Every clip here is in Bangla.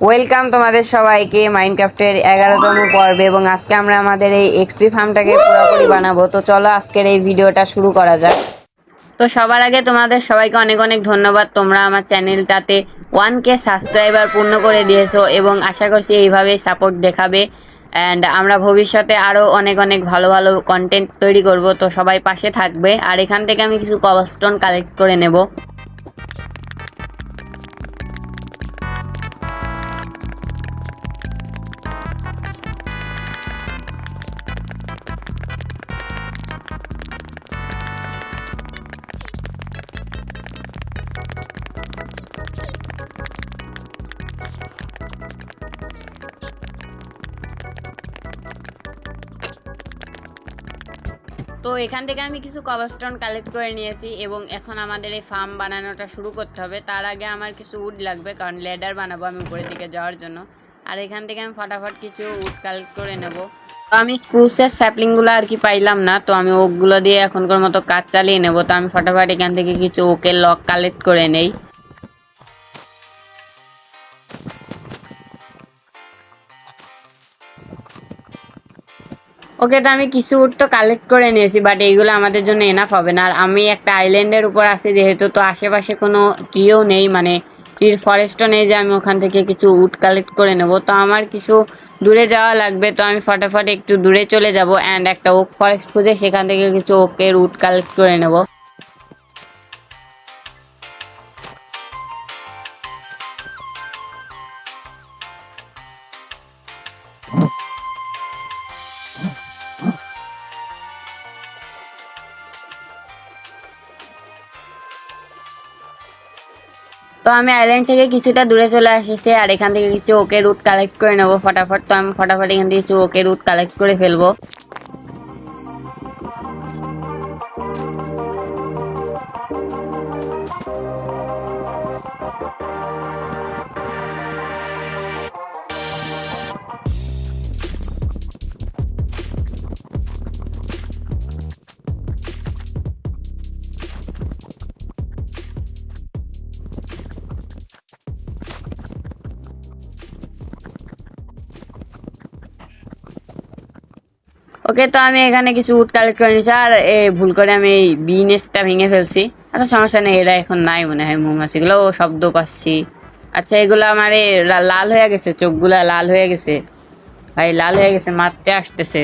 ওয়েলকাম তোমাদের সবাইকে মাইনক্রাফটের এগারোতম পর্বে এবং আজকে আমরা আমাদের এই এক্সপি ফার্মটাকে পুরোপুরি বানাবো। তো চলো আজকের এই ভিডিওটা শুরু করা যাক। তো সবার আগে তোমাদের সবাইকে অনেক অনেক ধন্যবাদ। তোমরা আমার চ্যানেলটাতে ওয়ান কে সাবস্ক্রাইবার পূর্ণ করে দিয়েছ এবং আশা করছি এইভাবেই সাপোর্ট দেখাবে। অ্যান্ড আমরা ভবিষ্যতে আরও অনেক অনেক ভালো ভালো কন্টেন্ট তৈরি করব। তো সবাই পাশে থাকবে। আর এখান থেকে আমি কিছু কবস্টোন কালেক্ট করে নেব। তো এখান থেকে আমি কিছু কভারস্টোন কালেক্ট করে নিয়েছি এবং এখন আমাদের এই ফার্ম বানানোটা শুরু করতে হবে। তার আগে আমার কিছু উড লাগবে, কারণ লেডার বানাবো আমি উপরের দিকে যাওয়ার জন্য। আর এখান থেকে আমি ফটাফট কিছু উড কালেক্ট করে নেব। তো আমি স্প্রুসের স্যাপলিংগুলো আর কি পাইলাম না, তো আমি ওকগুলো দিয়ে এখনকার মতো কাজ চালিয়ে নেব। তো আমি ফটাফট এখান থেকে কিছু ওকের লক কালেক্ট করে নেই। ওকে তো আমি কিছু উট তো কালেক্ট করে নিয়েছি বাট এইগুলো আমাদের জন্য এনাফ হবে না। আর আমি একটা আইল্যান্ডের উপর আছি, যেহেতু তো আশেপাশে কোনো ট্রিও নেই মানে ট্রির ফরেস্টও নেই যে আমি ওখান থেকে কিছু উট কালেক্ট করে নেব। তো আমার কিছু দূরে যাওয়া লাগবে, তো আমি ফটাফট একটু দূরে চলে যাব অ্যান্ড একটা ওক ফরেস্ট খুঁজে সেখান থেকে কিছু ওকের উট কালেক্ট করে নেব। তো আমি আইল্যান্ড থেকে কিছুটা দূরে চলে আসেছি, আর এখান থেকে কিছু ওকে রুট কালেক্ট করে নেব ফটাফট। তো আমি ফটাফট এখান থেকে কিছু ওকে রুট কালেক্ট করে ফেলব। ওকে, তো আমি এখানে কিছু উড কালেক্ট করে নিয়েছি, আর এ ভুল করে আমি এই বিনেসটা ভেঙে ফেলছি। আচ্ছা সমস্যা নেই, এরা এখন নাই মনে হয় মৌমাছিগুলো ও শব্দ পাচ্ছি। আচ্ছা এগুলো আমার লাল হয়ে গেছে, চোখগুলা লাল হয়ে গেছে। ভাই, লাল হয়ে গেছে, মারতে আসতেছে।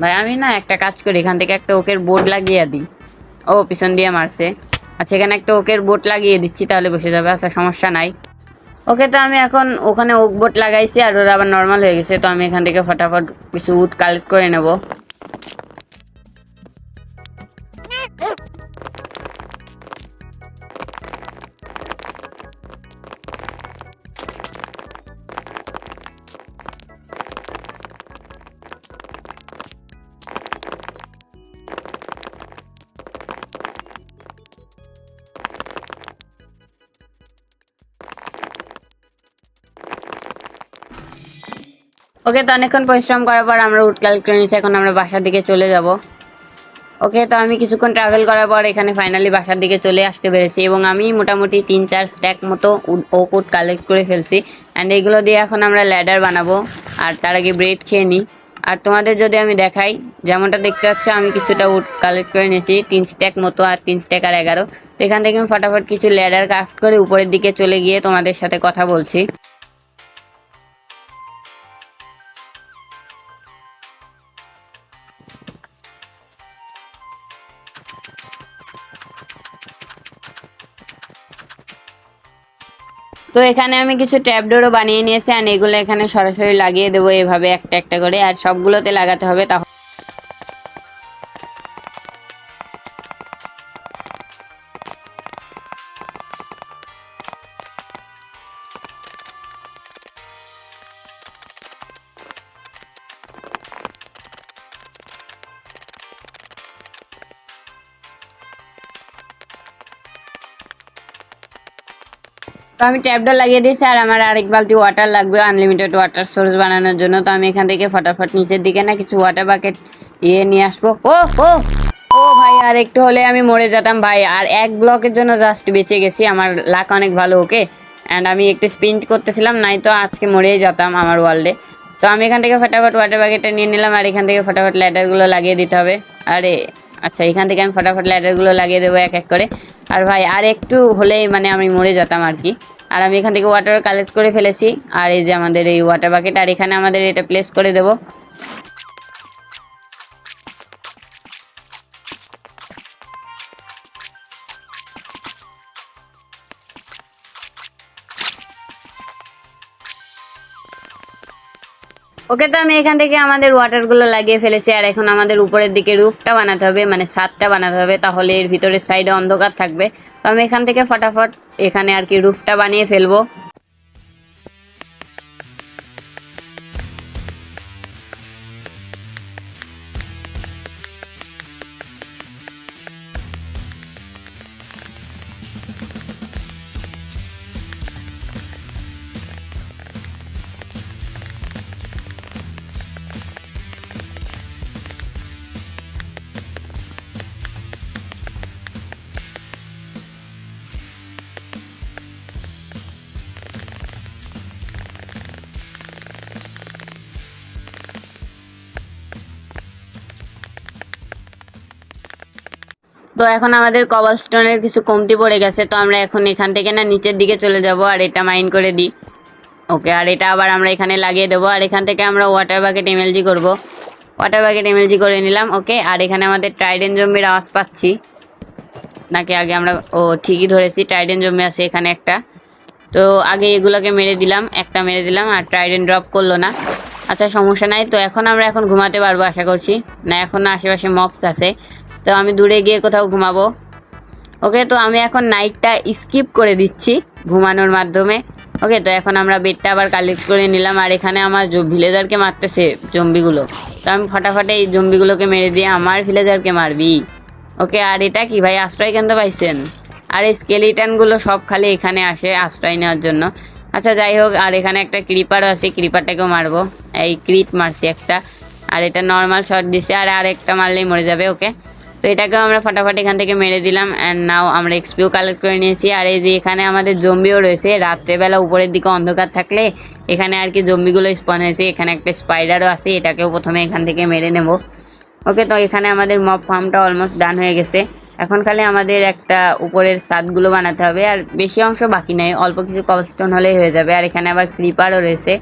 ভাই, আমি না একটা কাজ করি, এখান থেকে একটা ওকের বোর্ড লাগিয়ে দিই। ও, পিছন দিয়ে মারছে। আচ্ছা এখানে একটা ওকের বোর্ড লাগিয়ে দিচ্ছি, তাহলে বসে যাবে আচ্ছা সমস্যা নাই। ওকে তো আমি এখন ওখানে ওক বোট লাগাইছি আর ওরা আবার নর্মাল হয়ে গেছে, তো আমি এখান থেকে ফটাফট কিছু উড কালেক্ট করে নেব। ওকে, তো অনেকক্ষণ পরিশ্রম করার পর আমরা উড কালেক্ট করে নিচ্ছি, এখন আমরা বাসার দিকে চলে যাব। ওকে, তো আমি কিছুক্ষণ ট্রাভেল করার পর এখানে ফাইনালি বাসার দিকে চলে আসতে পেরেছি এবং আমি মোটামুটি তিন চার স্ট্যাক মতো ওক উড কালেক্ট করে ফেলছি। অ্যান্ড এগুলো দিয়ে এখন আমরা ল্যাডার বানাবো, আর তার আগে ব্রেড খেয়ে নিই। আর তোমাদের যদি আমি দেখাই, যেমনটা দেখতে পাচ্ছ, আমি কিছুটা উড কালেক্ট করে নিয়েছি, তিন স্ট্যাক মতো আর তিন স্ট্যাক আর এগারো। তো এখান থেকে আমি ফটাফট কিছু ল্যাডার ক্রাফট করে উপরের দিকে চলে গিয়ে তোমাদের সাথে কথা বলছি। তো এখানে আমি কিছু ট্যাবডোরও বানিয়ে নিয়েছি আর এগুলো এখানে সরাসরি লাগিয়ে দেবো এভাবে একটা একটা করে, আর সবগুলোতে লাগাতে হবে তাহলে তো আমি ট্যাপটা লাগিয়ে দিয়েছি আর আমার আরেক বালতি ওয়াটার লাগবে আনলিমিটেড ওয়াটার সোর্স বানানোর জন্য। তো আমি এখান থেকে ফটাফট নিচের দিকে না কিছু ওয়াটার বাকেট ইয়ে নিয়ে আসব। ও ও ও ভাই, আর একটু হলে আমি মরে যেতাম ভাই। আর এক ব্লকের জন্য জাস্ট বেঁচে গেছি, আমার লাক অনেক ভালো ওকে অ্যান্ড আমি একটু স্প্রিন্ট করতেছিলাম, নাই তো আজকে মরেই যেতাম আমার ওয়ার্ল্ডে তো আমি এখান থেকে ফটাফট ওয়াটার বাকেটটা নিয়ে নিলাম, আর এখান থেকে ফটাফট ল্যাডারগুলো লাগিয়ে দিতে হবে। আরে আচ্ছা এখান থেকে আমি ফটাফট ল্যাডারগুলো লাগিয়ে দেবো এক এক করে। আর ভাই, আর একটু হলেই মানে আমি মরে যেতাম আর কি। আর আমি এখান থেকে ওয়াটার কালেক্ট করে ফেলেছি। আর এই যে আমাদের এই ওয়াটার বাকেট আর এখানে আমাদের এটা প্লেস করে দেবো। ওকে তো আমি এখান থেকে আমাদের ওয়াটারগুলো লাগিয়ে ফেলেছি, আর এখন আমাদের উপরের দিকে রুফটা বানাতে হবে মানে ছাদটা বানাতে হবে, তাহলে এর ভিতরের সাইডে অন্ধকার থাকবে। তো আমি এখান থেকে ফটাফট এখানে আর কি রুফটা বানিয়ে ফেলব। তো এখন আমাদের কবল স্টোনের কিছু কমতি পড়ে গেছে, তো আমরা এখন এখান থেকে না নিচের দিকে চলে যাব আর এটা মাইন করে দিই। ওকে আর এটা আবার আমরা এখানে লাগিয়ে দেবো। আর এখান থেকে আমরা ওয়াটার বাকেট এমএলজি করব। ওয়াটার বাকেট এমএলজি করে নিলাম ওকে আর এখানে আমাদের ট্রাইডেন জম্বির আওয়াজ পাচ্ছি। নাকি আগে আমরা, ও, ঠিকই ধরেছি ট্রাইডেন জম্বি আছে এখানে একটা। তো আগে এগুলোকে মেরে দিলাম, একটা মেরে দিলাম, আর ট্রাইডেন ড্রপ করল না। আচ্ছা সমস্যা নাই। তো এখন আমরা এখন ঘুমাতে পারব, আশা করছি। না, এখন আশেপাশে মপস আছে। তো আমি দূরে গিয়ে কোথাও ঘুমাবো। ওকে, তো আমি এখন নাইটটা স্কিপ করে দিচ্ছি ঘুমানোর মাধ্যমে। ওকে, তো এখন আমরা বেডটা আবার কালেক্ট করে নিলাম। আর এখানে আমার ভিলেজারকে মারতেছে জম্বিগুলো তো আমি ফটাফটে এই জম্বিগুলোকে মেরে দিয়ে আমার ভিলেজারকে মারবি। ওকে, আর এটা কি ভাই? আশ্রয় কেন্দ্র পাইছেন? আর এই স্কেলিটানগুলো সব খালি এখানে আসে আশ্রয় নেওয়ার জন্য। আচ্ছা যাই হোক, আর এখানে একটা ক্রিপারও আছে ক্রিপারটাকেও মারবো। এই ক্রিট মারছি একটা। আর এটা নর্মাল শট দিছে, আর আরেকটা মারলেই মরে যাবে, ওকে? তো এটাকেও আমরা ফটাফট এখান থেকে মেরে দিলাম অ্যান্ড নাও আমরা এক্সপিও কালেক্ট করে নিয়েছি। আর এই যে এখানে আমাদের জম্বিও রয়েছে, রাত্রেবেলা উপরের দিকে অন্ধকার থাকলে এখানে আর কি জম্বিগুলো স্পন হয়েছে, এখানে একটা স্পাইডারও আছে, এটাকেও প্রথমে এখান থেকে মেরে নেব। ওকে তো এখানে আমাদের মপ ফার্মটা অলমোস্ট ডান হয়ে গেছে। এখন খালি আমাদের একটা উপরের ছাদগুলো বানাতে হবে, আর বেশি অংশ বাকি নেই, অল্প কিছু কবস্টোন হলেই হয়ে যাবে। আর এখানে আবার ক্রিপারও রয়েছে,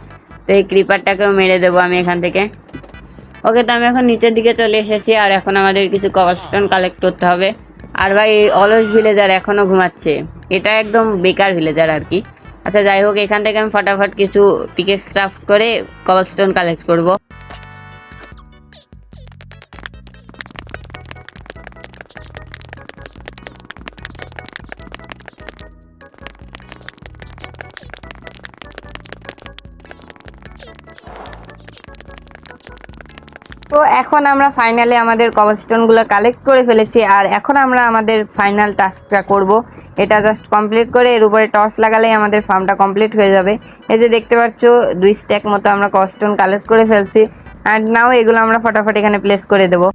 তো এই ক্রিপারটাকেও মেরে দেবো আমি এখান থেকে। ওকে তো আমি এখন নিচের দিকে চলে এসেছি, আর এখন আমাদের কিছু কভারস্টোন কালেক্ট করতে হবে। আর ভাই এই অলস ভিলেজার এখনও ঘুমাচ্ছে। এটা একদম বেকার ভিলেজার আর কি। আচ্ছা যাই হোক, এখান থেকে আমি ফটাফট কিছু পিকে ক্রাফট করে কভারস্টোন কালেক্ট করব। তো এখন আমরা ফাইনালে আমাদের কভারস্টোনগুলো কালেক্ট করে ফেলেছি, আর এখন আমরা আমাদের ফাইনাল টাস্কটা করব। এটা জাস্ট কমপ্লিট করে এর উপরে টর্চ লাগালেই আমাদের ফার্মটা কমপ্লিট হয়ে যাবে। এই যে দেখতে পাচ্ছ, দুই স্ট্যাক মতো আমরা কভারস্টোন কালেক্ট করে ফেলছি অ্যান্ড নাও এগুলো আমরা ফটাফট এখানে প্লেস করে দেবো।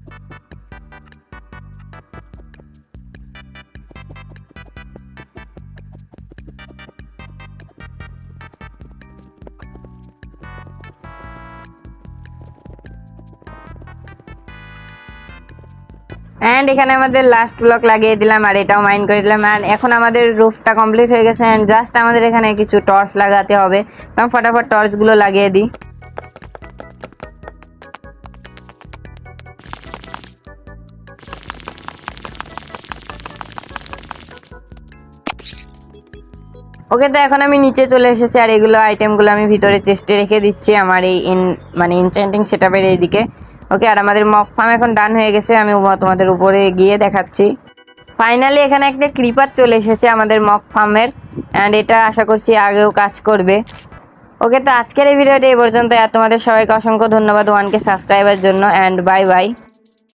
অ্যান্ড এখানে আমাদের লাস্ট ব্লক লাগিয়ে দিলাম আর এটাও মাইন্ড করে দিলাম। অ্যান্ড এখন আমাদের রুফটা কমপ্লিট হয়ে গেছে অ্যান্ড জাস্ট আমাদের এখানে কিছু টর্চ লাগাতে হবে। তো আমি ফটাফট টর্চগুলো লাগিয়ে দিই। ওকে তো এখন আমি নিচে চলে এসেছি আর এগুলো আইটেমগুলো আমি ভিতরে চেস্টে রেখে দিচ্ছি। আমার এই মানে ইনচেন্টিং সেটআপের এইদিকে। ওকে, আর আমাদের মক ফার্ম এখন ডান হয়ে গেছে, আমি তোমাদের উপরে গিয়ে দেখাচ্ছি। ফাইনালি এখানে একটা ক্রিপার চলে এসেছে আমাদের মক ফার্মের অ্যান্ড এটা আশা করছি আগেও কাজ করবে। ওকে, তো আজকের এই ভিডিওটি এই পর্যন্ত আর তোমাদের সবাইকে অসংখ্য ধন্যবাদ ওয়ানকে সাবস্ক্রাইবের জন্য অ্যান্ড বাই বাই